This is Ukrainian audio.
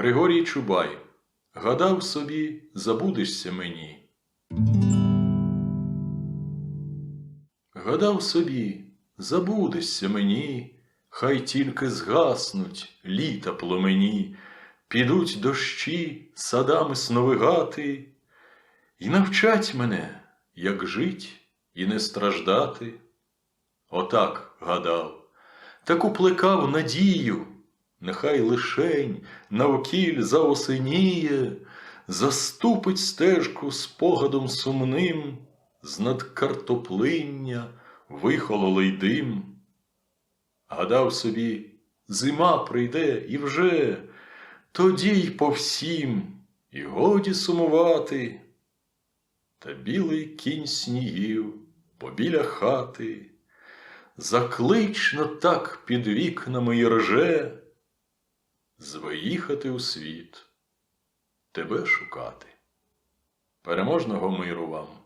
Григорій Чубай. Гадав собі, забудешся мені. Гадав собі, забудешся мені, хай тільки згаснуть літа пломені, підуть дощі садами сновигати, і навчать мене, як жить і не страждати. Отак гадав, таку плекав надію, нехай лишень навкіль заосеніє, заступить стежку спогадом сумним, з над картоплиння вихололий дим. Гадав собі, зима прийде і вже, тоді й по всім, і годі сумувати. Та білий кінь снігів побіля хати, заклично так під вікнами й рже, звиїхати у світ, тебе шукати. Переможного миру вам!